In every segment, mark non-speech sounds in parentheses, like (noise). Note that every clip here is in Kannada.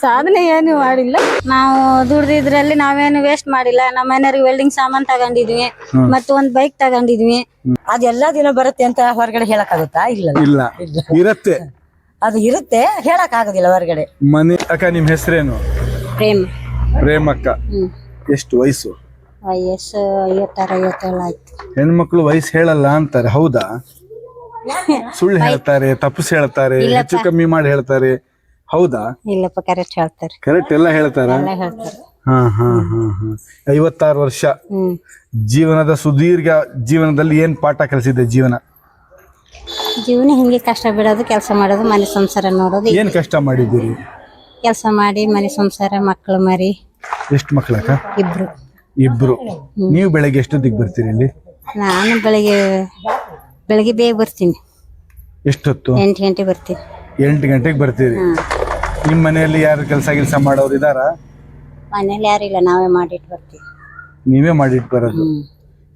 ಸಾಧನೆ ಏನು ಮಾಡಿಲ್ಲ. ನಾವು ದುಡ್ದಿದ್ರಲ್ಲಿ ನಾವೇನು ವೇಸ್ಟ್ ಮಾಡಿಲ್ಲ. ನಮ್ಮ ಮನೆಯವ್ರಿಗೆ ವೆಲ್ಡಿಂಗ್ ಸಾಮಾನ್ ತಗೊಂಡಿದ್ವಿ. ಮತ್ತೆ ಒಂದ್ ಬೈಕ್ ತಗೊಂಡಿದ್ವಿ. ಅದೆಲ್ಲಾ ದಿನ ಬರುತ್ತೆ ಅಂತ ಹೊರಗಡೆ ಹೇಳಕ್ ಆಗುತ್ತಾ ಇಲ್ಲ. ಇಲ್ಲ. ಇರತ್ತೆ. ಅದು ಇರುತ್ತೆ. ಹೇಳಕ್ ಆಗೋದಿಲ್ಲ ಹೊರಗಡೆ. ಮನೆ ಅಕ್ಕ ನಿಮ್ ಹೆಸರೇನು? ಪ್ರೇಮ್. ಪ್ರೇಮಕ್ಕ. ಎಷ್ಟು ವಯಸ್ಸು? ವಯಸ್ಸು ಐವತ್ತಾರು ಐವತ್ತೇಳು ಆಯ್ತು. ಹೆಣ್ಮಕ್ಳು ವಯಸ್ಸು ಹೇಳಲ್ಲ ಅಂತಾರೆ. ಹೌದಾ? (laughs) ಸುಳ್ಳು ಹೇಳ್ತಾರೆ ತಪ್ಪಸ್ ಹೇಳ್ತಾರೆ ಹೆಚ್ಚು ಕಮ್ಮಿ ಮಾಡಿ ಹೇಳ್ತಾರೆ. ಹೌದಾ? ಇಲ್ಲಪ್ಪ ಕರೆಕ್ಟ್ ಹೇಳ್ತಾರೆ. ಕರೆಕ್ಟ್ ಎಲ್ಲ ಹೇಳ್ತಾರ? ಎಲ್ಲ ಹೇಳ್ತಾರೆ. ಹಾ ಹಾ ಹಾ ಹಾ. ಐವತ್ತಾರು ವರ್ಷ. ಹ್ಮ್. ಜೀವನದ ಸುದೀರ್ಘ ಜೀವನದಲ್ಲಿ ಏನ್ ಪಾಠ ಕಲಿಸಿದೆ ಜೀವನ? ಜೀವನ ಹಿಂಗೆ ಕಷ್ಟ ಬಿಡೋದು ಕೆಲಸ ಮಾಡೋದು ಮನೆ ಸಂಸಾರ ನೋಡೋದು. ಏನ್ ಕಷ್ಟ ಮಾಡಿದ್ದೀರಿ? ಕೆಲಸ ಮಾಡಿ ಮನೆ ಸಂಸಾರ ಮಕ್ಕಳು ಮರಿ. ಎಷ್ಟು ಮಕ್ಳಕ್ಕ ಇಬ್ರು. ಇಬ್ರು. ನೀವು ಬೆಳಗ್ಗೆ ಎಷ್ಟೊತ್ತಿಗೆ ಬರ್ತೀರಿ ಇಲ್ಲಿ? ನಾನು ಬೆಳಗ್ಗೆ ಬೆಳಗ್ಗೆ ಬೇಗ ಬರ್ತೀನಿ. ಎಷ್ಟೊತ್ತು? ಎಂಟು ಗಂಟೆಗೆ ಬರ್ತೀನಿ. ಎಂಟು ಗಂಟೆಗೆ ಬರ್ತೀರಿ. ನಿಮ್ ಮನೆಯಲ್ಲಿ ಯಾರು ಕೆಲಸ ಕೆಲಸ ಮಾಡೋರು ಇದಾರ? ಮನೇಲಿ ಯಾರಿಲ್ಲ ನಾವೇ ಮಾಡಿಟ್ಟು ಬರ್ತೀವಿ. ನೀವೇ ಮಾಡಿಟ್ಟು ಬರೋದು.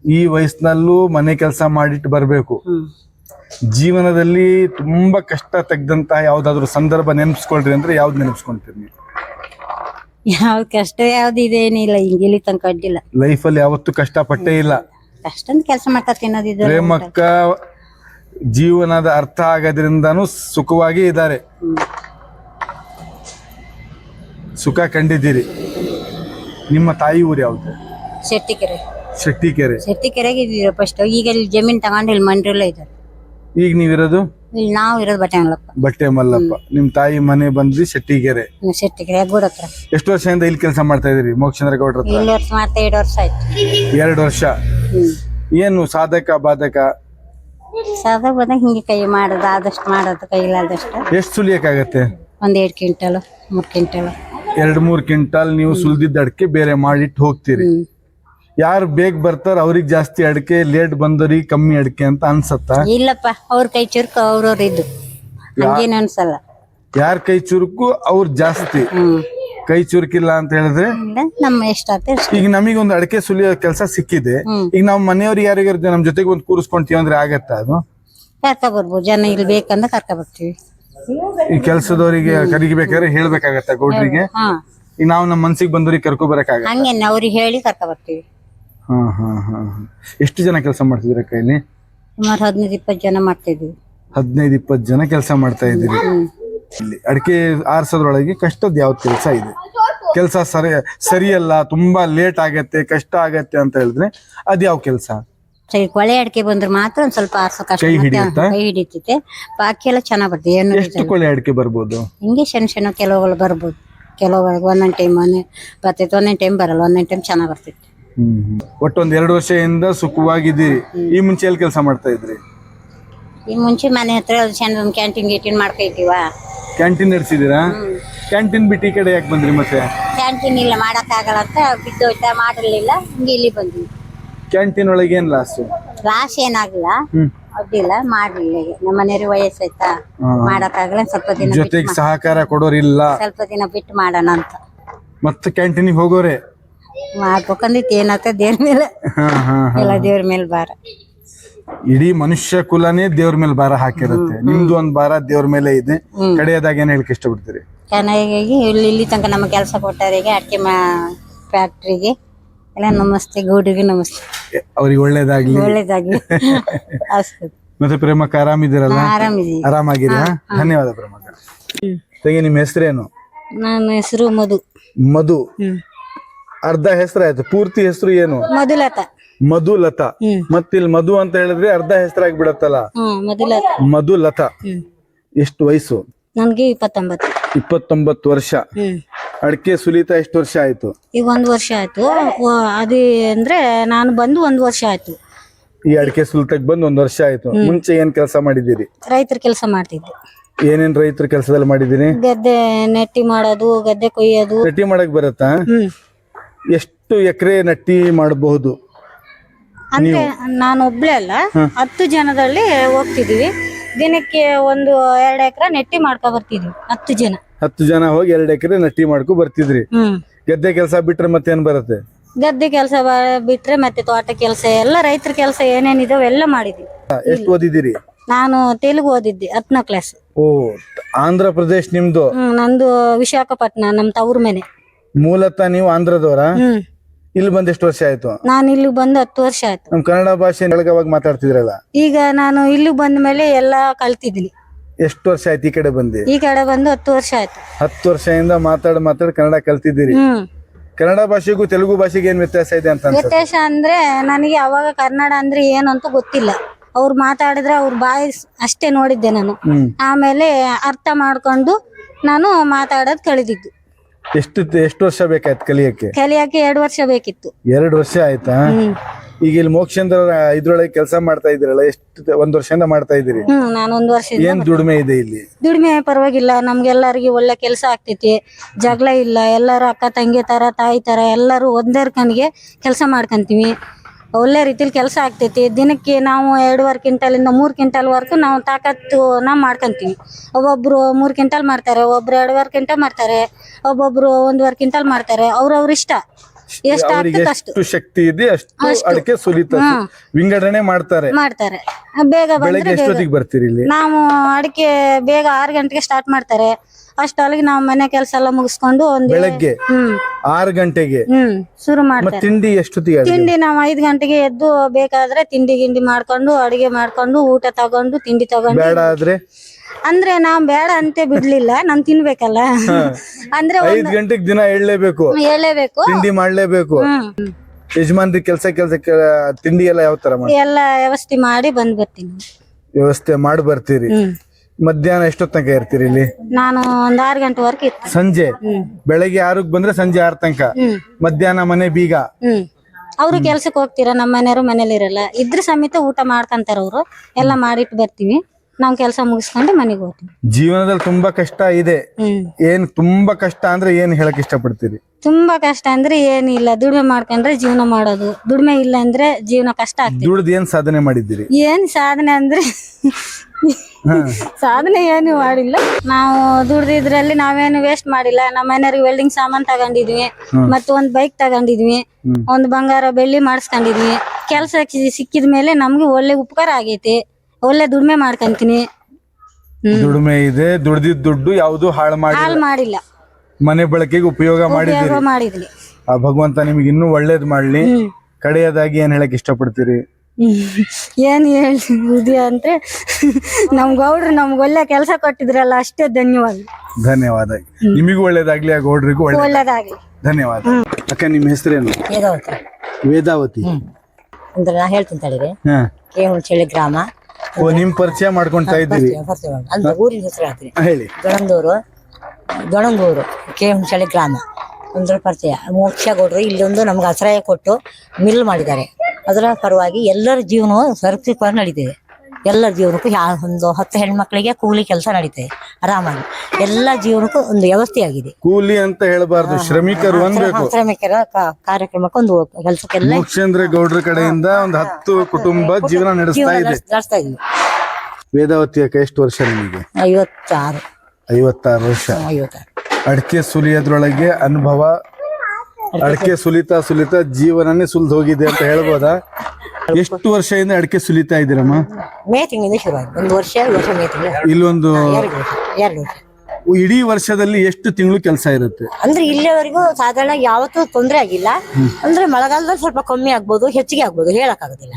ಈ ವಯಸ್ಸಿನಲ್ಲೂ ಮನೆ ಕೆಲಸ ಮಾಡಿಟ್ಟು ಬರಬೇಕು. ಜೀವನದಲ್ಲಿ ತುಂಬಾ ಕಷ್ಟ ತೆಗ್ದಂತಹ ಯಾವ್ದಾದ್ರು ಸಂದರ್ಭ ನೆನಪಿಸ್ಕೊಳ್ರಿ ಅಂದ್ರೆ ಯಾವ್ದು ನೆನಪಿಸ್ಕೊಂತೀರಿ ನೀವು? ಯಾವ ಕಷ್ಟ ಯಾವ್ದು ಇದೇನಿಲ್ಲ ಹಿಂಗೆ ಇಲ್ಲಿ ತನಕ ಅಡ್ಡಿಲ್ಲ. ಯಾವತ್ತು ಕಷ್ಟ ಕಷ್ಟಪಟ್ಟೇ ಇಲ್ಲ. ಅಷ್ಟೊಂದು ಕೆಲಸ ಮಾಡ್ತಾ ತಿನ್ನೋದಿದ್ರೆ ಪ್ರೇಮಕ್ಕ ಜೀವನದ ಅರ್ಥ ಆಗೋದ್ರಿಂದನೂ ಸುಖವಾಗಿ ಇದ್ದಾರೆ. ಸುಖ ಕಂಡಿದ್ದೀರಿ. ನಿಮ್ಮ ತಾಯಿ ಊರು ಯಾವ್ದು? ಶೆಟ್ಟಿಕೆರೆ. ಶೆಟ್ಟಿಕೆರೆ. ಶೆಟ್ಟಿಕೆರೆಗೆ ಇದ್ದೀರ ಫಸ್ಟ್ ಈಗ ಇಲ್ಲಿ ಜಮೀನ್ ತಗೊಂಡು ಇಲ್ಲಿ ಮಂಡ್ರಲ್ಲ ಇದ್ದಾರೆ. ಈಗ ನೀವಿರೋದು? ಇಲ್ಲಿ ನಾವು ಇರೋದು ಬಟ್ಟೆ ಮಲ್ಲಪ್ಪ ಬಟ್ಟೆ ಮಲ್ಲಪ್ಪ ನಿಮ್ ತಾಯಿ ಮನೆ ಬಂದ್ರಿ ಶೆಟ್ಟಿಗೆರೆ. ಶೆಟ್ಟಿಕೆರೆ ಗೂಡ ಹತ್ರ. ಎಷ್ಟು ವರ್ಷದಿಂದ ಇಲ್ಲಿ ಕೆಲಸ ಮಾಡ್ತಾ ಇದೀರಿ ಮೋಕ್ಷೇಂದ್ರ ಗೌಡ್ರ ಹತ್ರ? ಇಲ್ಲಿ ವರ್ಷ ಮಾಡ್ತಾ ಎರಡು ವರ್ಷ ಆಯ್ತು. ಎರಡು ವರ್ಷ. ಏನು ಸಾಧಕ ಬಾಧಕ? ಸಾಧಕ ಬಂದಾಗ ಹಿಂಗೆ ಕೈ ಮಾಡೋದು ಆದಷ್ಟು ಮಾಡೋದು ಕೈಲಾದಷ್ಟು. ಎಷ್ಟು ಸುಲಿಯಕ್ಕಾಗತ್ತೆ? ಒಂದು ಎರಡು ಕ್ವಿಂಟಲ್ ಮೂರು ಕ್ವಿಂಟಲ್. ಎರಡ್ ಮೂರ್ ಕ್ವಿಂಟಾಲ್ ನೀವು ಸುಲಿದಿದ್ದ ಅಡಿಕೆ ಬೇರೆ ಮಾಡಿಟ್ಟು ಹೋಗ್ತೀರಿ. ಯಾರು ಬೇಗ ಬರ್ತಾರ ಅವ್ರಿಗೆ ಜಾಸ್ತಿ ಅಡಿಕೆ ಲೇಟ್ ಬಂದವ್ರಿಗೆ ಕಮ್ಮಿ ಅಡಿಕೆ ಅಂತ ಅನ್ಸತ್ತ? ಇಲ್ಲಪ್ಪ ಅವ್ರ ಕೈ ಚುರುಕು ಅವ್ರವ್ರ ಇದು. ಹಂಗೇನು ಅನ್ಸಲ್ಲ. ಯಾರ ಕೈ ಚುರುಕು? ಅವ್ರ ಜಾಸ್ತಿ. ಕೈ ಚುರುಕಿಲ್ಲ ಅಂತ ಹೇಳಿದ್ರೆ? ನಮ್ಮ ಈಗ ನಮಗೆ ಒಂದು ಅಡಿಕೆ ಸುಲಿಯೋ ಕೆಲಸ ಸಿಕ್ಕಿದೆ. ಈಗ ನಾವು ಮನೆಯವ್ರಿಗೆ ಯಾರಿಗಾರ ನಮ್ ಜೊತೆಗೆ ಒಂದು ಕೂರಿಸ್ಕೊಂತೀವಿ ಅಂದ್ರೆ ಆಗತ್ತ ಅದು? ಕರ್ಕ ಬರ್ಬೋದು. ಜನ ಇಲ್ಲಿ ಬೇಕಂದ್ರೆ ಕರ್ಕ ಬರ್ತೀವಿ. ಈ ಕೆಲಸದವರಿಗೆ ಕರಿಬೇಕಾದ್ರೆ ಹೇಳ್ಬೇಕಾಗತ್ತೆ ಗೌಡ್ರಿಗೆ. ಹಾ. ಈಗ ನಾವು ನಮ್ಮ ಮನ್ಸಿಗೆ ಬಂದವ್ರಿಗೆ ಕರ್ಕೊ ಬರಕಾಗ ಅವ್ರಿಗೆ ಹೇಳಿ ಕರ್ಕೊ ಬರ್ತೀವಿ. ಹಾ ಹಾ ಹಾ ಹಾ. ಎಷ್ಟು ಜನ ಕೆಲಸ ಮಾಡ್ತಿದ್ರ ಕೈಲಿ? ಸುಮಾರು ಹದಿನೈದು ಇಪ್ಪತ್ತು ಜನ ಮಾಡ್ತಿದ್ವಿ. ಹದಿನೈದು ಇಪ್ಪತ್ತು ಜನ ಕೆಲಸ ಮಾಡ್ತಾ ಇದ್ದೀರಿ. ಇಲ್ಲಿ ಅಡಿಕೆ ಆರ್ಸೋದ್ರೊಳಗೆ ಕಷ್ಟದ ಯಾವ ಕೆಲಸ ಇದೆ? ಕೆಲಸ ಸರಿ ಸರಿಯಲ್ಲ ತುಂಬಾ ಲೇಟ್ ಆಗತ್ತೆ ಕಷ್ಟ ಆಗತ್ತೆ ಅಂತ ಹೇಳಿದ್ರೆ ಅದ್ಯಾವ ಕೆಲಸ? ಸರಿ ಕೊಳೆ ಅಡಿಕೆ ಬಂದ್ರೆ ಮಾತ್ರ ಒಂದ್ ಸ್ವಲ್ಪ ಆರ್ಸೋ ಕಷ್ಟ ಕೈ ಮತ್ತೆ ಹಿಡಿಯುತ್ತಾ? ಕೈ ಹಿಡಿತೈತೆ ಬಾಕಿ ಎಲ್ಲ ಚೆನ್ನಾಗ್ ಬರ್ತದೆ ಏನು ಎಷ್ಟು ಕೊಳೆ ಅಡಿಕೆ ಬರ್ಬೋದು? ಹಿಂಗೆ ಸಣ್ಣ ಸಣ್ಣ ಕೆಲವುಗಳು ಬರ್ಬೋದು. ಕೆಲವುಗಳಿಗೆ ಒಂದೊಂದು ಟೈಮ್ ಬರ್ತೈತೆ ಒಂದೊಂದು ಟೈಮ್ ಬರಲ್ಲ ಒಂದೊಂದು ಟೈಮ್ ಚೆನ್ನಾಗ್ ಬರ್ತೈತೆ. ಹ್ಮ್ ಒಟ್ಟೊಂದ್ ಎರಡು ವರ್ಷದಿಂದ ಸುಖವಾಗಿದ್ದೀರಿ. ಈ ಮುಂಚೆ ಎಲ್ಲಿ ಕೆಲಸ ಮಾಡ್ತಾ ಇದ್ರಿ? ಈ ಮುಂಚೆ ಮನೆ ಹತ್ರ ಸಣ್ಣ ಕ್ಯಾಂಟೀನ್ ಗೀಟಿನ್ ಮಾಡ್ಕೊತೀವ ಕ್ಯಾಂಟೀನ್ ನಡೆಸಿದೀರಾ ಕ್ಯಾಂಟೀನ್ ಬಿಟ್ಟು ಈ ಕಡೆ ಯಾಕೆ ಬಂದ್ರಿ ಮತ್ತೆ? ಕ್ಯಾಂಟೀನ್ ಇಲ್ಲ ಮಾಡಕ್ಕಾಗಲ್ಲ ಅಂತ ಬಿದ್ದೋಯ್ತಾ ಮಾಡಿರ್ಲಿಲ್ಲ ಹಿಂಗೆ ಇಲ್ಲಿ ಬಂದ್ವಿ. ಕ್ಯಾಂಟೀನ್ ಒಳಗೆ ಏನ್ ಲಾಸ್ ಲಾಸ್ ಏನಾಗಿಲ್ಲ ಹ್ಮ್. ಅಡ್ಡಿಲ್ಲ ಮಾಡ್ಲಿಲ್ಲ ಈಗ. ನಮ್ಮ ಮನೆಯವ್ರಿಗೆ ವಯಸ್ಸಾಯ್ತಾ? ಮಾಡಕ್ಕಾಗಲ್ಲ ಸ್ವಲ್ಪ ದಿನ ಬಿಟ್ಟು ಜೊತೆಗೆ ಸಹಕಾರ ಕೊಡೋರಿಲ್ಲ. ಸ್ವಲ್ಪ ದಿನ ಬಿಟ್ಟು ಮಾಡೋಣ ಅಂತ. ಮತ್ತೆ ಕ್ಯಾಂಟೀನಿಗೆ ಹೋಗೋರೆ? ಮಾಡ್ಬೇಕಂದಿತ್ತು ಏನಾಗ್ತದೆ ದೇವ್ರ ಮೇಲೆ? ಹಾ ಹಾ ಹಾ. ಎಲ್ಲ ದೇವ್ರ ಮೇಲೆ ಭಾರ. ಇಡೀ ಮನುಷ್ಯ ಕುಲನೇ ದೇವ್ರ ಮೇಲೆ ಭಾರ ಹಾಕಿರುತ್ತೆ. ನಿಮ್ದು ಒಂದ್ ಭಾರ ದೇವ್ರ ಮೇಲೆ ಇದೆ. ಕಡೆಯದಾಗ ಏನ್ ಹೇಳಕ್ ಇಷ್ಟಪಡ್ತೀರಿ? ಚೆನ್ನಾಗಿ ಇಲ್ಲಿ ಇಲ್ಲಿ ತನಕ ನಮ್ಮ ಕೆಲಸ ಕೊಟ್ಟವರಿಗೆ ಅಡಿಕೆ ಮಾ ಫ್ಯಾಕ್ಟ್ರಿಗೆ ಎಲ್ಲ ನಮಸ್ತೆ ಗೌಡ್ರಿಗೆ ನಮಸ್ತೆ. ಅವ್ರಿಗೆ ಒಳ್ಳೇದಾಗ್ಲಿ. ಒಳ್ಳೇದಾಗಿ (laughs) ಅಷ್ಟೇ. ಮತ್ತೆ ಪ್ರೇಮಕ್ಕ ಆರಾಮಿದ್ದೀರಲ್ಲ ಇದೀರಲ್ಲ ಆರಾಮಾಗಿರಾ ಧನ್ಯವಾದ ಪ್ರೇಮಕ್ಕ ತಂಗಿ ನಿಮ್ಮ ಹೆಸರೇನು? ನನ್ನ ಹೆಸರು ಮಧು. ಮಧು. ಅರ್ಧ ಹೆಸರಾಯ್ತು ಪೂರ್ತಿ ಹೆಸರು ಏನು? ಮಧುಲತಾ. ಮಧು ಲತಾ ಮತ್ತಿಲ್ ಮಧು ಅಂತ ಹೇಳಿದ್ರೆ ಅರ್ಧ ಹೆಸರಾಗಿ ಬಿಡತ್ತಲ್ಲ ಹ್ಮ್ ಮಧುಲತಾ. ಮಧು ಲತಾ ಎಷ್ಟು ವಯಸ್ಸು? ನನ್ಗೆ ಇಪ್ಪತ್ತೊಂಬತ್ತು. ಇಪ್ಪತ್ತೊಂಬತ್ತು ವರ್ಷ. ಹ್ಮ್. ಅಡಿಕೆ ಸುಲಿತಾ ಎಷ್ಟು ವರ್ಷ ಆಯ್ತು? ಈಗ ಒಂದು ವರ್ಷ ಆಯ್ತು. ಅದೇ ಅದು ಅಂದ್ರೆ ನಾನು ಬಂದು ಒಂದು ವರ್ಷ ಆಯ್ತು. ಈ ಅಡಿಕೆ ಸುಲಿತಕ್ ಬಂದು ಒಂದ್ ವರ್ಷ ಆಯ್ತು. ಮುಂಚೆ ಏನ್ ಕೆಲಸ ಮಾಡಿದ್ದೀರಿ? ರೈತರ ಕೆಲಸ ಮಾಡ್ತಿದ್ದೆ. ಏನೇನ್ ರೈತರ ಕೆಲಸದಲ್ಲಿ ಮಾಡಿದ್ದೀರಿ? ಗದ್ದೆ ನೆಟ್ಟಿ ಮಾಡೋದು ಗದ್ದೆ ಕೊಯ್ಯೋದು. ನೆಟ್ಟಿ ಮಾಡಕ್ ಬರತ್ತಾ? ಹ್ಮ್. ಎಷ್ಟು ಎಕರೆ ನೆಟ್ಟಿ ಮಾಡಬಹುದು? ಅಂದ್ರೆ ನಾನು ಒಬ್ಳೆ ಅಲ್ಲ. ಹತ್ತು ಜನದಲ್ಲಿ ಹೋಗ್ತಿದೀವಿ ದಿನಕ್ಕೆ ಒಂದು ಎರಡು ಎಕರೆ ನೆಟ್ಟಿ ಮಾಡ್ಕೊ ಬರ್ತಿದ್ವಿ ಹತ್ತು ಜನ. ಹತ್ತು ಜನ ಹೋಗಿ ಎರಡ್ ಎಕರೆ ನಟ್ಟಿ ಮಾಡ್ಕೊ ಬರ್ತಿದ್ರಿ. ಗದ್ದೆ ಕೆಲಸ ಬಿಟ್ರೆ ಮತ್ತೇನ್ ಬರುತ್ತೆ? ಗದ್ದೆ ಕೆಲಸ ಬಿಟ್ರೆ ಮತ್ತೆ ತೋಟ ಕೆಲಸ ಎಲ್ಲ ರೈತರ ಕೆಲಸ ಏನೇನಿದಾವೆ ಎಲ್ಲ ಮಾಡಿದ್ವಿ. ಎಷ್ಟು ಓದಿದಿರಿ ನಾನು ತೆಲುಗು ಓದಿದ್ದೆ ಹತ್ತನೇ ಕ್ಲಾಸ್ ಓ ಆಂಧ್ರ ಪ್ರದೇಶ ನಿಮ್ದು? ನಂದು ವಿಶಾಖಪಟ್ಟಣ ನಮ್ ತವ್ರ ಮನೆ. ಮೂಲತಃ ನೀವು ಆಂಧ್ರದವರ? ಇಲ್ಲಿ ಬಂದ್ ಎಷ್ಟು ವರ್ಷ ಆಯ್ತು? ನಾನು ಇಲ್ಲಿ ಬಂದು ಹತ್ತು ವರ್ಷ ಆಯ್ತು. ನಮ್ ಕನ್ನಡ ಭಾಷೆ ಬೆಳಗವಾಗ ಮಾತಾಡ್ತಿದ್ರಲ್ಲ? ಈಗ ನಾನು ಇಲ್ಲಿ ಬಂದ ಮೇಲೆ ಎಲ್ಲಾ ಕಲ್ತಿದ್ದೀನಿ. ಎಷ್ಟು ವರ್ಷ ಆಯ್ತು ಈ ಕಡೆ ಬಂದು? ಈ ಕಡೆ ಬಂದು ಹತ್ತು ವರ್ಷ ಆಯ್ತು. ಹತ್ತು ವರ್ಷದಿಂದ ಮಾತಾಡ್ ಮಾತಾಡ್ ಕನ್ನಡ ಕಲ್ತಿದ್ದೀರಿ. ಹ್ಮ್. ಕನ್ನಡ ಭಾಷೆಗೂ ತೆಲುಗು ಭಾಷೆಗೆ ಏನ್ ವ್ಯತ್ಯಾಸ ಇದೆ ಅಂತ ಅನ್ಸುತ್ತೆ? ವ್ಯತ್ಯಾಸ ಅಂದ್ರೆ ನನಗೆ ಅವಾಗ ಕನ್ನಡ ಅಂದ್ರೆ ಏನು ಅಂತ ಗೊತ್ತಿಲ್ಲ. ಅವ್ರು ಮಾತಾಡಿದ್ರೆ ಅವ್ರ ಬಾಯಿ ಸ್- ಅಷ್ಟೇ ನೋಡಿದ್ದೆ ನಾನು. ಹ್ಮ್. ಆಮೇಲೆ ಅರ್ಥ ಮಾಡ್ಕೊಂಡು ನಾನು ಮಾತಾಡೋದ್ ಕಲಿತಿದ್ದು ಎಷ್ಟು ಎಷ್ಟು ವರ್ಷ ಬೇಕಾಯ್ತು ಕಲಿಯಕ್ಕೆ? ಕಲಿಯಕ್ಕೆ ಎರಡು ವರ್ಷ ಬೇಕಿತ್ತು. ಎರಡು ವರ್ಷ ಆಯ್ತಾ? ಹ್ಮ್. ಈಗ ಇಲ್ಲಿ ಮೋಕ್ಷೇಂದ್ರ ಇದ್ರೊಳಗೆ ಕೆಲಸ ಮಾಡ್ತಾ ಇದ್ರಲ್ಲ ಎಷ್ಟು ಒಂದ್ ವರ್ಷದಿಂದ ಮಾಡ್ತಾ ಇದ್ದೀರಿ? ಹ್ಮ್ ನಾನು ಒಂದ್ ವರ್ಷದಿಂದ ಏನ್ ದುಡಿಮೆ ಇದೆ ಇಲ್ಲಿ? ದುಡಿಮೆ ಪರವಾಗಿಲ್ಲ ನಮ್ಗೆಲ್ಲರಿಗೆ ಒಳ್ಳೆ ಕೆಲಸ ಆಗ್ತೈತಿ. ಜಗಳ ಇಲ್ಲ ಎಲ್ಲರೂ ಅಕ್ಕ ತಂಗಿ ತರ ತಾಯಿ ತರ ಎಲ್ಲರೂ ಒಂದೇ ಕಣ್ಗೆ ಕೆಲಸ ಮಾಡ್ಕೊಂತೀವಿ. ಒಳ್ಳೆ ರೀತಿಲಿ ಕೆಲಸ ಆಗ್ತೈತಿ. ದಿನಕ್ಕೆ ನಾವು ಎರಡೂವರೆ ಕ್ವಿಂಟಲಿಂದ ಮೂರು ಕ್ವಿಂಟಲ್ ವರ್ಗು ನಾವು ತಾಕತ್ತು ನಾವು ಮಾಡ್ಕೊಂತೀವಿ. ಒಬ್ಬೊಬ್ರು ಮೂರು ಕ್ವಿಂಟಲ್ ಮಾಡ್ತಾರೆ ಒಬ್ರು ಎರಡೂವರೆ ಕ್ವಿಂಟಲ್ ಮಾಡ್ತಾರೆ ಒಬ್ಬೊಬ್ರು ಒಂದೂವರೆ ಕ್ವಿಂಟಲ್ ಮಾಡ್ತಾರೆ. ಅವ್ರವ್ರ ಇಷ್ಟ. ಅವರಿಗೆ ಎಷ್ಟು ಶಕ್ತಿ ಇದೆ ಅಷ್ಟು ಅಡಿಕೆ ಸುಲಿತ ವಿಂಗಡಣೆ ಮಾಡ್ತಾರೆ. ಮಾಡ್ತಾರೆ. ಬೇಗ ಬೆಳಗ್ಗೆ ಎಷ್ಟೊತ್ತಿಗೆ ಬರ್ತೀರಿ ಇಲ್ಲಿ? ನಾವು ಅಡಿಕೆ ಬೇಗ ಆರು ಗಂಟೆಗೆ ಸ್ಟಾರ್ಟ್ ಮಾಡ್ತಾರೆ. ಅಷ್ಟೊಳಗೆ ನಾವು ಮನೆ ಕೆಲಸ ಎಲ್ಲ ಮುಗಿಸ್ಕೊಂಡು ಒಂದು ಬೆಳಗ್ಗೆ? ಆರು ಗಂಟೆಗೆ? ಶುರು ಮಾಡ್ತಾರೆ. ತಿಂಡಿ ಎಷ್ಟೊತ್ತಿಗೆ? ತಿಂಡಿ ನಾವು ಐದು ಗಂಟೆಗೆ ಎದ್ದು ಬೇಕಾದ್ರೆ ತಿಂಡಿ ಗಿಂಡಿ ಮಾಡ್ಕೊಂಡು ಅಡಿಗೆ ಮಾಡ್ಕೊಂಡು ಊಟ ತಗೊಂಡು ತಿಂಡಿ ತಗೊಂಡು ಬೇಡ ಆದ್ರೆ ಅಂದ್ರೆ ನಾ ಬೇಡ ಅಂತ ಬಿಡ್ಲಿಲ್ಲ ನಾನ್ ತಿನ್ಬೇಕಲ್ಲ. ಅಂದ್ರೆ ಐದ್ ಗಂಟೆಗೆ ದಿನ ಹೇಳಲೇಬೇಕು. ಹೇಳಲೇಬೇಕು. ತಿಂಡಿ ಮಾಡ್ಲೇಬೇಕು. ಯಜಮಾನ್ರಿ ಕೆಲ್ಸ ಕೆಲ್ಸ ತಿಂಡಿ ಎಲ್ಲ ಯಾವ ತರ ಮಾಡಿ ಎಲ್ಲ ವ್ಯವಸ್ಥೆ ಮಾಡಿ ಬಂದ್ ಬರ್ತೀನಿ ವ್ಯವಸ್ಥೆ ಮಾಡಿ ಬರ್ತೀರಿ. ಮಧ್ಯಾಹ್ನ ಎಷ್ಟೊತ್ ತನಕ ಇರ್ತೀರಿ ಇಲ್ಲಿ? ನಾನು ಒಂದ್ ಆರು ಗಂಟೆವರೆಗೆ ಇತ್ತು ಸಂಜೆ? ಬೆಳಗ್ಗೆ ಆರಕ್ ಬಂದ್ರೆ ಸಂಜೆ ಆರ್ ತನಕ. ಮಧ್ಯಾಹ್ನ ಮನೆ ಬೀಗ. ಅವ್ರು ಅವರು ಕೆಲ್ಸಕ್ಕೆ ಹೋಗ್ತೀರಾ ನಮ್ಮ ಮನೆಯವರು ಮನೇಲಿ ಇರಲ್ಲ ಇದ್ರ ಸಮೇತ ಊಟ ಮಾಡ್ಕೊಂತಾರ ಅವರು. ಎಲ್ಲ ಮಾಡಿಟ್ಟು ಬರ್ತೀವಿ. ನಾವು ಕೆಲಸ ಮುಗಿಸ್ಕೊಂಡು ಮನೆಗೆ ಹೋಗ್ತೀವಿ. ಜೀವನದಲ್ಲಿ ತುಂಬಾ ಕಷ್ಟ ಇದೆ. ಹ್ಮ್. ಏನ್ ತುಂಬಾ ಕಷ್ಟ ಅಂದ್ರೆ ಏನ್ ಹೇಳಕ್ ಇಷ್ಟಪಡ್ತೀರಿ? ತುಂಬಾ ಕಷ್ಟ ಅಂದ್ರೆ ಏನಿಲ್ಲ ದುಡಿಮೆ ಮಾಡ್ಕೊಂಡ್ರೆ ಜೀವನ ಮಾಡೋದು. ದುಡಿಮೆ ಇಲ್ಲ ಅಂದ್ರೆ ಜೀವನ ಕಷ್ಟ ಆಗ್ತದೆ. ದುಡ್ದು ಏನ್ ಸಾಧನೆ ಮಾಡಿದ್ದೀರಿ? ಏನ್ ಸಾಧನೆ ಅಂದ್ರೆ ಸಾಧನೆ ಏನು ಮಾಡಿಲ್ಲ. ನಾವು ದುಡ್ದಿದ್ರಲ್ಲಿ ನಾವೇನು ವೇಸ್ಟ್ ಮಾಡಿಲ್ಲ. ನಮ್ಮ ಮನೆಯವ್ರಿಗೆ ವೆಲ್ಡಿಂಗ್ ಸಾಮಾನ್ ತಗೊಂಡಿದ್ವಿ. ಮತ್ತೆ ಒಂದ್ ಬೈಕ್ ತಗೊಂಡಿದ್ವಿ. ಒಂದ್ ಬಂಗಾರ ಬೆಳ್ಳಿ ಮಾಡಿಸ್ಕೊಂಡಿದ್ವಿ. ಕೆಲ್ಸ ಸಿಕ್ಕಿದ ಮೇಲೆ ನಮ್ಗೆ ಒಳ್ಳೆ ಉಪಕಾರ ಆಗೈತಿ. ಒಳ್ಳೆ ದುಡಿಮೆ ಮಾಡ್ಕಂತೀನಿ. ದುಡಿಮೆ ಇದೆ ದುಡ್ದಿದ್ ದುಡ್ಡು ಯಾವ್ದು ಹಾಳು ಮಾಡಿ ಹಾಳು ಮಾಡಿಲ್ಲ. ಮನೆ ಬಳಕೆಗೆ ಉಪಯೋಗ ಮಾಡಿದ್ದೀರಿ. ಉಪಯೋಗ ಮಾಡಿದ್ವಿ ಆ ಭಗವಂತ ನಿಮ್ಗೆ ಇನ್ನೂ ಒಳ್ಳೇದ್ ಮಾಡ್ಲಿ. ಕಡೆಯದಾಗಿ ಏನ್ ಹೇಳಕ್ ಇಷ್ಟಪಡ್ತೀರಿ. ಏನ್ ಹೇಳಿ ಅಂದ್ರೆ ನಮ್ ಗೌಡ್ರು ನಮ್ಗೆ ಒಳ್ಳೆ ಕೆಲಸ ಕೊಟ್ಟಿದ್ರಲ್ಲ ಅಷ್ಟೇ ಧನ್ಯವಾದ. ಧನ್ಯವಾದ. ನಿಮಗೂ ಒಳ್ಳೇದಾಗ್ಲಿ ಆ ಗೌಡ್ರಿಗೂ ಒಳ್ಳೆ ಒಳ್ಳೇದಾಗ್ಲಿ. ಧನ್ಯವಾದ. ಅಕ್ಕ ನಿಮ್ಮ ಹೆಸರೇನು? ವೇದಾವತಿ. ವೇದಾವತಿ. ಅಂದ್ರೆ ನಾ ಹೇಳ್ತೀನಿ ತಡೀರಿ. ಹಾ. ಗ್ರಾಮ. ಓ ನಿಮ್ ಪರಿಚಯ ಮಾಡ್ಕೊಂತಾ ಇದ್ದೀರಿ ಪರಿಚಯ. ಅಂದ್ರೆ ಊರಿನ ಹೆಸರು ಹಾಕ್ರಿ. ಹೇಳಿ. ದೊಣಂದೂರು ದೊಣಂದೂರು ಕೆ ಹುಣಸಳ್ಳಿ ಗ್ರಾಮ. ಅಂದ್ರೆ ಪರಿಚಯ. ಮೋಕ್ಷ ಗೌಡ್ರು ಇಲ್ಲೊಂದು ನಮ್ಗೆ ಆಶ್ರಯ ಕೊಟ್ಟು ಮಿಲ್ ಮಾಡಿದ್ದಾರೆ. ಅದರ ಪರವಾಗಿ ಎಲ್ಲರ ಜೀವನವು ಸರ್ಕಾರ ನಡೀತಿದೆ. ಎಲ್ಲರ ಜೀವನಕ್ಕೂ ಯಾ ಒಂದು ಹತ್ತು ಹೆಣ್ಮಕ್ಳಿಗೆ ಕೂಲಿ ಕೆಲಸ ನಡೀತದೆ ಆರಾಮಾಗಿ. ಎಲ್ಲ ಜೀವನಕ್ಕೂ ಒಂದು ವ್ಯವಸ್ಥೆಯಾಗಿದೆ. ಕೂಲಿ ಅಂತ ಹೇಳಬಾರ್ದು ಶ್ರಮಿಕರು ಅನ್ಬೇಕು. ಶ್ರಮಿಕರ ಕ- ಕಾರ್ಯಕ್ರಮಕ್ಕೆ ಒಂದು ಕೆಲಸಕ್ಕೆಲ್ಲ ಮೋಕ್ಷೇಂದ್ರ ಗೌಡ್ರ ಕಡೆಯಿಂದ ಒಂದು ಹತ್ತು ಕುಟುಂಬ ಜೀವನ ನಡೆಸ್ತಾ ಇದೆ. ನಡೆಸ್ತಾ ಇದ್ವಿ ವೇದಾವತಿ ಅಕ್ಕ ಎಷ್ಟು ವರ್ಷ ನಿಮಗೆ? ಐವತ್ತಾರು. ಐವತ್ತಾರು ವರ್ಷ. ಐವತ್ತಾರು. ಅಡಿಕೆ ಸುಲಿಯೋದ್ರೊಳಗೆ ಅನುಭವ ಅಡಿಕೆ ಸುಲಿತಾ ಸುಲಿತಾ ಜೀವನನೇ ಸುಲಿದ ಹೋಗಿದೆ ಅಂತ ಹೇಳ್ಬೋದಾ? ಎಷ್ಟು ವರ್ಷದಿಂದ ಅಡಿಕೆ ಸುಲಿತಾ ಇದ್ದೀರಮ್ಮ? ಮೇ ತಿಂಗಳಿಂದ ಶುರು ಆಯ್ತು ಒಂದು ವರ್ಷ ಎರಡು ವರ್ಷ ಮೇ ತಿಂಗಳು. ಇಲ್ಲೊಂದು ಎರಡು ವರ್ಷ ಎರಡು ವರ್ಷ. ಇಡೀ ವರ್ಷದಲ್ಲಿ ಎಷ್ಟು ತಿಂಗಳು ಕೆಲಸ ಇರುತ್ತೆ? ಅಂದ್ರೆ ಇಲ್ಲಿವರೆಗೂ ಸಾಧಾರಣ ಯಾವತ್ತೂ ತೊಂದರೆ ಆಗಿಲ್ಲ. ಅಂದ್ರೆ ಮಳೆಗಾಲದಲ್ಲಿ ಸ್ವಲ್ಪ ಕಮ್ಮಿ ಆಗ್ಬೋದು ಹೆಚ್ಚಿಗೆ ಆಗ್ಬೋದು ಹೇಳಕ್ ಆಗೋದಿಲ್ಲ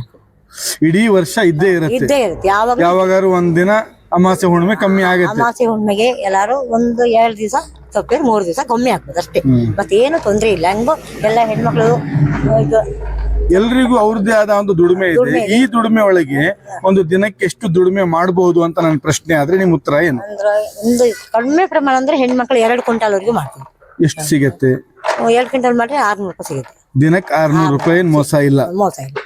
ಇಡೀ ವರ್ಷ ಇದ್ದೇ ಇರುತ್ತೆ. ಇದ್ದೇ ಇರುತ್ತೆ. ಯಾವಾಗ ಯಾವಾಗಾರು ಒಂದಿನ ಅಮಾಸೆ ಹುಣ್ಣಿಮೆ ಕಮ್ಮಿ ಆಗುತ್ತೆ ಅಮಾಸೆ ಹುಣ್ಣಿಮೆಗೆ ಎಲ್ಲಾರು ಒಂದು ಎರಡು ದಿವಸ ತಪ್ಪಿದ್ರೆ ಮೂರು ದಿವಸ ಕಮ್ಮಿ ಆಗ್ಬೋದು ಅಷ್ಟೇ. ಮತ್ತೇನು ತೊಂದರೆ ಇಲ್ಲ. ಹಂಗು ಎಲ್ಲ ಹೆಣ್ಮಕ್ಳು ಇದು ಎಲ್ರಿಗೂ ಅವ್ರದ್ದೇ ಆದ ಒಂದು ದುಡಿಮೆ ಇದೆ. ಈ ದುಡಿಮೆ ಒಳಗೆ ಒಂದು ದಿನಕ್ಕೆ ಎಷ್ಟು ದುಡಿಮೆ ಮಾಡಬಹುದು ಅಂತ ನನ್ನ ಪ್ರಶ್ನೆ ಆದ್ರೆ ನಿಮ್ ಉತ್ತರ ಏನು? ಅಂದ್ರೆ ಒಂದು ಕಡಿಮೆ ಪ್ರಮಾಣ ಅಂದ್ರೆ ಹೆಣ್ಮಕ್ಳು ಎರಡು ಕ್ವಿಂಟಲ್ ವರೆಗೂ ಮಾಡ್ತೀವಿ. ಎಷ್ಟು ಸಿಗತ್ತೆ? ಎರಡು ಕ್ವಿಂಟಲ್ ಮಾಡ್ರೆ ಆರ್ನೂರು ರೂಪಾಯಿ ಸಿಗುತ್ತೆ. ದಿನಕ್ಕೆ ಆರ್ನೂರು ರೂಪಾಯಿ ಏನ್ ಮೋಸ ಇಲ್ಲ? ಮೋಸ ಇಲ್ಲ.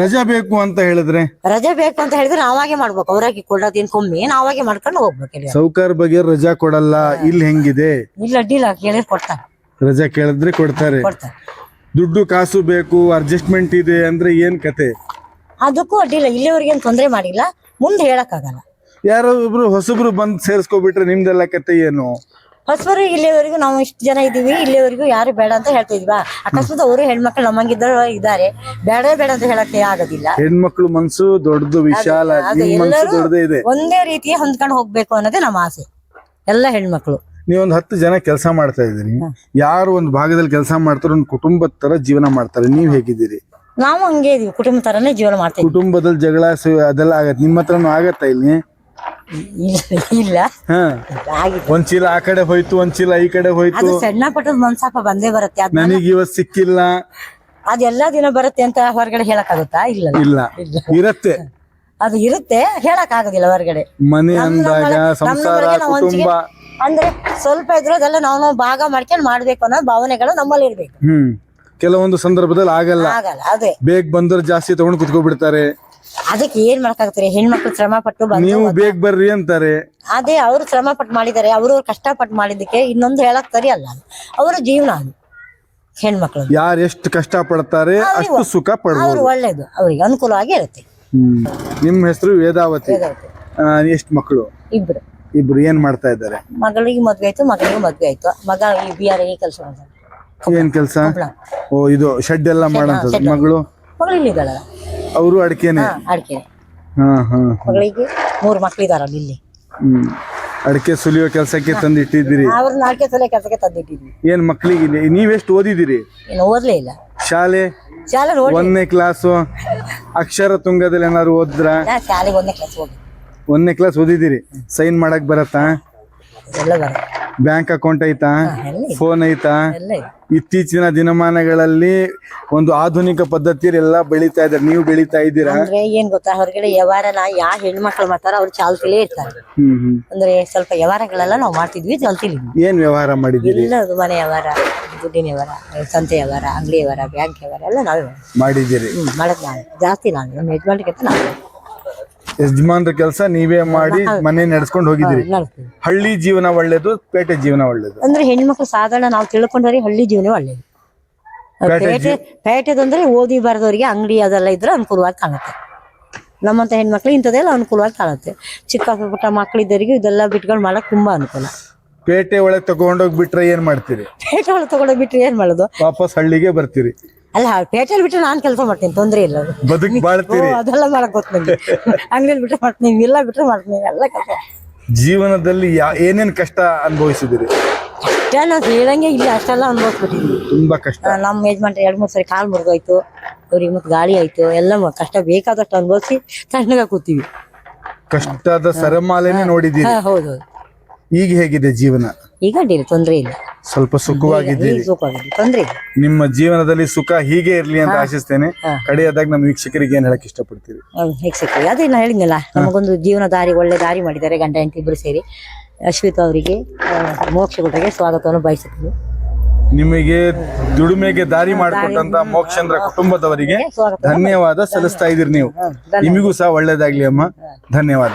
ರಜಾ ಬೇಕು ಅಂತ ಹೇಳಿದ್ರೆ? ರಜಾ ಬೇಕು ಅಂತ ಹೇಳಿದ್ರೆ ನಾವಾಗೆ ಮಾಡ್ಬೇಕು. ಅವ್ರಾಗಿ ಕೊಡೋದೇನ್ ಕಮ್ಮಿ ನಾವಾಗೆ ಮಾಡ್ಕೊಂಡು ಹೋಗ್ಬೇಕು ಇಲ್ಲಿ. ಸೌಕರ್ ಬಗ್ಗೆ ರಜಾ ಕೊಡಲ್ಲ ಇಲ್ಲಿ ಹೆಂಗಿದೆ? ಇಲ್ಲ ಅಡ್ಡಿಲ್ಲ ಕೇಳಿದ್ರೆ ಕೊಡ್ತಾರೆ. ರಜಾ ಕೇಳಿದ್ರೆ ಕೊಡ್ತಾರೆ. ಕೊಡ್ತಾರೆ. ದುಡ್ಡು ಕಾಸು ಬೇಕು ಅಡ್ಜಸ್ಟ್ಮೆಂಟ್ ಇದೆ ಅಂದ್ರೆ ಏನ್ ಕತೆ? ಅದಕ್ಕೂ ಅಡ್ಡಿಲ್ಲ ಇಲ್ಲಿವರೆಗೆ ಏನು ತೊಂದರೆ ಮಾಡಿಲ್ಲ. ಮುಂದೆ ಹೇಳಕ್ಕಾಗಲ್ಲ. ಯಾರೋ ಒಬ್ರು ಹೊಸಬ್ರು ಬಂದ್ ಸೇರ್ಸ್ಕೊಬಿಟ್ರೆ ನಿಮ್ದೆಲ್ಲ ಕತೆ ಏನು? ಹೊಸಬರು ಇಲ್ಲಿವರೆಗೂ ನಾವು ಇಷ್ಟು ಜನ ಇದ್ದೀವಿ ಇಲ್ಲಿವರೆಗೂ ಯಾರು ಬೇಡ ಅಂತ ಹೇಳ್ತಾ ಇದ್ವಾ ಅಕಸ್ಮಾತ್ ಅವರು ಹೆಣ್ಮಕ್ಳು ನಮ್ಮಂಗಿದ್ದರು ಇದ್ದಾರೆ. ಬೇಡ ಬೇಡ ಅಂತ ಹೇಳಕ್ಕೆ ಆಗೋದಿಲ್ಲ. ಹೆಣ್ಮಕ್ಳು ಮನಸ್ಸು ದೊಡ್ಡದು ವಿಶಾಲ ಅದು ಎಲ್ಲರೂ ದೊಡ್ಡದೇ ಇದೆ. ಒಂದೇ ರೀತಿಯ ಹೊಂದ್ಕೊಂಡು ಹೋಗ್ಬೇಕು ಅನ್ನೋದೇ ನಮ್ಮ ಆಸೆ. ಎಲ್ಲ ಹೆಣ್ಮಕ್ಳು. ನೀವೊಂದು ಹತ್ತು ಜನ ಕೆಲಸ ಮಾಡ್ತಾ ಇದ್ದೀರಿ. ಯಾರು ಒಂದು ಭಾಗದಲ್ಲಿ ಕೆಲಸ ಮಾಡ್ತಾರೆ ಒಂದು ಕುಟುಂಬದ ತರ ಜೀವನ ಮಾಡ್ತಾರೆ. ನೀವ್ ಹೇಗಿದ್ದೀರಿ? ನಾವು ಹಂಗೆ ಇದೀವಿ. ಕುಟುಂಬ ತರನೇ ಜೀವನ ಮಾಡ್ತೀವಿ ಕುಟುಂಬದಲ್ಲಿ ಜಗಳ ಸು- ಅದೆಲ್ಲ ಆಗತ್ತೆ. ನಿಮ್ಮ ಹತ್ರನೂ ಆಗತ್ತಾ ಇಲ್ಲಿ? ಇಲ್ಲ ಇಲ್ಲ. ಆಗಿದೆ ಒಂದ್ ಚೀಲ ಆ ಕಡೆ ಹೋಯ್ತು ಒಂದ್ ಚೀಲ ಈ ಕಡೆ ಹೋಯ್ತು. ಅದು ಸಣ್ಣ ಪಟ್ಟದ ಮನ್ಸಾಪ ಬಂದೇ ಬರುತ್ತೆ. ಅದ್ ನನಗ್ ಇವತ್ ಸಿಕ್ಕಿಲ್ಲ. ಅದೆಲ್ಲಾ ದಿನ ಬರುತ್ತೆ ಅಂತ ಹೊರಗಡೆ ಹೇಳಕ್ಕಾಗುತ್ತಾ? ಇಲ್ಲ ಇಲ್ಲ. ಇರತ್ತೆ. ಅದು ಇರುತ್ತೆ. ಹೇಳಕ್ ಆಗೋದಿಲ್ಲ ಹೊರಗಡೆ. ಮನೆ ಅಂದಾಗ ಸಂಸಾರ ಕುಟುಂಬ. ಅಂದ್ರೆ ಸ್ವಲ್ಪ ಇದ್ರು ನಾವ್ ನಾವು ನಾವು ಭಾಗ ಮಾಡ್ಕೊಂಡು ಮಾಡ್ಬೇಕು ಅನ್ನೋ ಭಾವನೆಗಳು ನಮ್ಮಲ್ಲಿ ಇರ್ಬೇಕು. ಹ್ಮ್. ಕೆಲವೊಂದು ಸಂದರ್ಭದಲ್ಲಿ ಆಗಲ್ಲ. ಆಗಲ್ಲ ಅದೇ. ಬೇಗ ಬಂದ್ರೆ ಜಾಸ್ತಿ ತಗೊಂಡ್ ಕುತ್ಕೊಬಿಡ್ತಾರೆ. ಅದಕ್ಕೆ ಏನ್ ಮಾಡಕ್ಕಾಗತ್ತಾರೆ? ಹೆಣ್ಮಕ್ಳು ಶ್ರಮ ಪಟ್ಟು ಬಂದು ನೀವು ಬೇಗ ಬರ್ರಿ ಅಂತಾರೆ. ಅದೇ ಅವ್ರು ಶ್ರಮ ಪಟ್ಟು ಮಾಡಿದ್ದಾರೆ ಅವರು ಕಷ್ಟಪಟ್ಟು ಮಾಡಿದ್ದಕ್ಕೆ ಇನ್ನೊಂದು ಹೇಳಕ್ ಸರಿ ಅಲ್ಲ ಅದು. ಅವರ ಜೀವನ ಅದು ಹೆಣ್ಮಕ್ಳು ಯಾರು ಎಷ್ಟು ಕಷ್ಟ ಪಡ್ತಾರೆ ಅಷ್ಟು ಸುಖ ಪಡ್ಬೋದು. ಅವ್ರು ಒಳ್ಳೇದು ಅವ್ರಿಗೆ ಅನುಕೂಲವಾಗಿ ಇರುತ್ತೆ. ಹ್ಮ್. ನಿಮ್ ಹೆಸರು ವೇದಾವತಿ. ಎಷ್ಟ್ ಮಕ್ಕಳು ಇಬ್ರು. ಇಬ್ರು ಏನ್ ಮಾಡ್ತಾ ಇದ್ದಾರೆ? ಮಗಳಿಗೆ ಮದ್ವೆ ಆಯ್ತು ಮಗಳಿಗೆ ಮದ್ವೆ ಆಯ್ತು. ಮಗ ಈ ಬಿ ಆರ್ ಕೆಲಸ ಮಾಡ್ತಾನೆ. ಏನ್ ಕೆಲಸ? ಓ ಇದು ಶೆಡ್ ಎಲ್ಲ ಮಾಡೋಂಥದ್ದು ಮಗಳು? ಮಗಳು ಇಲ್ಲಿದ್ದಾಳಲ್ಲ ಅವರು ಅಡಿಕೆನೆ? ಅಡಿಕೆ. ಹಾ ಹಾ ಮಗಳಿಗೆ ಮೂರು ಮಕ್ಕಳಿದಾರಲ್ಲ ಇಲ್ಲಿ. ಹ್ಮ್. ಅಡಿಕೆ ಸುಲಿಯೋ ಕೆಲಸಕ್ಕೆ ತಂದಿಟ್ಟಿದ್ದೀರಿ ಅವ್ರ ನಾಲ್ಕೆ ಸಲ ಕೆಲಸಕ್ಕೆ ತಂದಿಟ್ಟಿದ್ವಿ ಏನ್ ಮಕ್ಳಿಗೆ ಇಲ್ಲಿ- ನೀವೆಷ್ಟು ಓದಿದಿರಿ ಇನ್ನು ಓದ್ಲೇ ಇಲ್ಲ. ಶಾಲೆ? ಶಾಲೆ ನೋಡಿ ಒಂದನೇ ಕ್ಲಾಸು ಅಕ್ಷರ ತುಂಗದಲ್ಲಿ ಏನಾದ್ರು ಓದ್ರ ಶಾಲೆಗೆ ಒಂದೇ ಕೆಲಸ ಹೋಗಿ ಒಂದನೇ ಕ್ಲಾಸ್ ಓದಿದಿರಿ ಸೈನ್ ಮಾಡಕ್ ಬರತ್ತಾ? ಎಲ್ಲ ಬರುತ್ತೆ. ಬ್ಯಾಂಕ್ ಅಕೌಂಟ್ ಐತಾ? ಎಲ್ಲ ಇದೆ. ಫೋನ್ ಐತಾ? ಎಲ್ಲ ಇದೆ. ಇತ್ತೀಚಿನ ದಿನಮಾನಗಳಲ್ಲಿ ಒಂದು ಆಧುನಿಕ ಪದ್ಧತಿಯಲ್ಲಿ ಎಲ್ಲ ಬೆಳೀತಾ ಇದ್ದಾರೆ. ನೀವು ಬೆಳೀತಾ ಇದ್ದೀರಾ? ಅಂದ್ರೆ ಏನ್ ಗೊತ್ತಾ? ಹೊರಗಡೆ ವ್ಯವಹಾರನ ಯಾವ ಹೆಣ್ಮಕ್ಳು ಮಾಡ್ತಾರ ಅವ್ರು ಚಾಲ್ತಿಲೇ ಇರ್ತಾರೆ. ಹ್ಮ್ ಹ್ಮ್. ಅಂದ್ರೆ ಸ್ವಲ್ಪ ವ್ಯವಹಾರಗಳೆಲ್ಲ ನಾವು ಮಾಡ್ತಿದ್ವಿ ಚಾಲ್ತಿಲಿ. ಏನ್ ವ್ಯವಹಾರ ಮಾಡಿದ್ದೀರಿ? ಇಲ್ಲ ಅದು ಮನೆ ವ್ಯವಹಾರ ದುಡ್ಡಿನ ವ್ಯವಹಾರ ಸಂತೆ ವ್ಯವಹಾರ ಅಂಗಡಿ ವ್ಯವಹಾರ ಬ್ಯಾಂಕ್ ವ್ಯವಹಾರ ಎಲ್ಲ ನಾವೇ ಮಾಡೋದು. ಮಾಡಿದ್ದೀರಿ. ಹ್ಮ್ ಮಾಡೋದು ನಾವೇ. ಜಾಸ್ತಿ ನಾನು ನಮ್ಮ ಯಜಮಾನ್ರಿಗಿಂತ ನಾವು. ಯಜಮಾನ್ರ ಕೆಲಸ ನೀವೇ ಮಾಡಿ ಮನೆ ನಡೆಸ್ಕೊಂಡು ಹೋಗಿದ್ದೀರಿ. ನಡೆಸ್ತೀವಿ. ಹಳ್ಳಿ ಜೀವನ ಒಳ್ಳೇದು ಪೇಟೆ ಜೀವನ ಒಳ್ಳೇದು. ಅಂದ್ರೆ ಹೆಣ್ಮಕ್ಳು ಸಾಧಾರಣ ನಾವು ತಿಳ್ಕೊಂಡ್ರೆ ಹಳ್ಳಿ ಜೀವನ ಒಳ್ಳೇದು. ಪೇಟೆ ಪೇಟೆ ಪೇಟೆದಂದ್ರೆ ಓದಿ ಬರದವ್ರಿಗೆ ಅಂಗಡಿ ಅದೆಲ್ಲ ಇದ್ರೆ ಅನುಕೂಲವಾಗಿ ಕಾಣುತ್ತೆ. ನಮ್ಮಂತ ಹೆಣ್ಮಕ್ಳು ಇಂಥದ್ದೆಲ್ಲ ಅನುಕೂಲವಾಗಿ ಕಾಣುತ್ತೆ. ಚಿಕ್ಕ ಪುಟ್ಟ ಮಕ್ಕಳಿದ್ದವರಿಗೆ ಇದೆಲ್ಲ ಬಿಟ್ಕೊಂಡು ಮಾಡಕ್ ತುಂಬಾ ಅನುಕೂಲ. ಪೇಟೆ ಒಳಗೆ ತಗೊಂಡೋಗಿ ಬಿಟ್ರೆ ಏನ್ ಮಾಡ್ತೀರಿ? ಪೇಟೆ ಒಳಗೆ ತಗೊಂಡೋಗಿ ಬಿಟ್ರೆ ಏನ್ ಮಾಡೋದು? ವಾಪಸ್ ಹಳ್ಳಿಗೆ ಬರ್ತೀರಿ. ಅಲ್ಲ ಪೇಟೆಲ್ ಬಿಟ್ಟು ನಾನ್ ಕೆಲಸ ಮಾಡ್ತೀನಿ ತೊಂದ್ರೆ ಇಲ್ಲ ಓ, ಬಾಳ್ತೀರಿ. ಅದೆಲ್ಲ ಮಾಡಕ್ ಗೊತ್ತು ನಂಗೆ. ಅಂಗಡಿಯಲ್ಲಿ ಬಿಟ್ರೆ ಮಾಡ್ತೀನಿ ಇಲ್ಲ ಬಿಟ್ರೆ ಮಾಡ್ತೀನಿ ಎಲ್ಲ ಕಷ್ಟ ಜೀವನದಲ್ಲಿ ಯಾ ಏನೇನ್ ಕಷ್ಟ ಅನುಭವಿಸಿದಿರಿ? ಅಷ್ಟೇ ನಾವು ಹೇಳಂಗೆ ಇಲ್ಲ ಅಷ್ಟೆಲ್ಲ ಅನ್ಭವಿಸ್ಬಿಟ್ಟಿದ್ವಿ ತುಂಬಾ ಕಷ್ಟ. ಆ, ನಮ್ಮ ಯಜಮಾನ್ರು ಎರಡು ಮೂರು ಸರಿ ಕಾಲ್ ಮುರಿದೋಯ್ತು. ಅವ್ರಿಗೆ ಮತ್ತೆ ಗಾಳಿ ಆಯ್ತು ಎಲ್ಲ ಮ- ಕಷ್ಟ ಬೇಕಾದಷ್ಟು ಅನುಭವಿಸಿ ತಣ್ಣಗ ಕೂತೀವಿ. ಕಷ್ಟದ ಸರಮಾಲೆನೆ ನೋಡಿದ್ದೀರಿ. ಹಾ, ಹೌದು ಹೌದು. ಈಗ ಹೇಗಿದೆ ಜೀವನ? ಈಗ ಅಡ್ಡಿಲ್ಲ ತೊಂದ್ರೆ ಇಲ್ಲ. ಸ್ವಲ್ಪ ಸುಖವಾಗಿದ್ದೀರಿ. ಈಗ ಸುಖವಾಗಿದೆ ತೊಂದ್ರೆ ಇಲ್ಲ. ನಿಮ್ಮ ಜೀವನದಲ್ಲಿ ಸುಖ ಹೀಗೆ ಇರ್ಲಿ ಅಂತ ಆಶಿಸ್ತೇನೆ. ಕಡೆಯದಾಗ ನಮ್ಮ ವೀಕ್ಷಕರಿಗೆ ಏನ್ ಹೇಳಕ್ ಇಷ್ಟಪಡ್ತೀರಿ? ವೀಕ್ಷಕರಿಗೆ. ಅದೇ ನಾ ಹೇಳಿದ್ನಲ್ಲ ನಮಗೊಂದು ಜೀವನ ದಾರಿ ಒಳ್ಳೆ ದಾರಿ ಮಾಡಿದ್ದಾರೆ ಗಂಡ ಹೆಂಡತಿ ಇಬ್ಬರು ಸೇರಿ. ಅಶ್ವಿತಾ ಅವರಿಗೆ ಮೋಕ್ಷ ಕೊಟ್ಟರಿಗೆ ಸ್ವಾಗತವನ್ನು ಬಯಸುತ್ತೀನಿ. ನಿಮಗೆ ದುಡಿಮೆಗೆ ದಾರಿ ಮಾಡಿಕೊಟ್ಟಂತ ಮೋಕ್ಷೇಂದ್ರ ಕುಟುಂಬದವರಿಗೆ ಸ್ವಾಗತ. ಧನ್ಯವಾದ ಸಲ್ಲಿಸ್ತಾ ಇದೀರಿ ನೀವು. ನಿಮಗೂ ಸಹ ಒಳ್ಳೇದಾಗ್ಲಿ ಅಮ್ಮ. ಧನ್ಯವಾದ.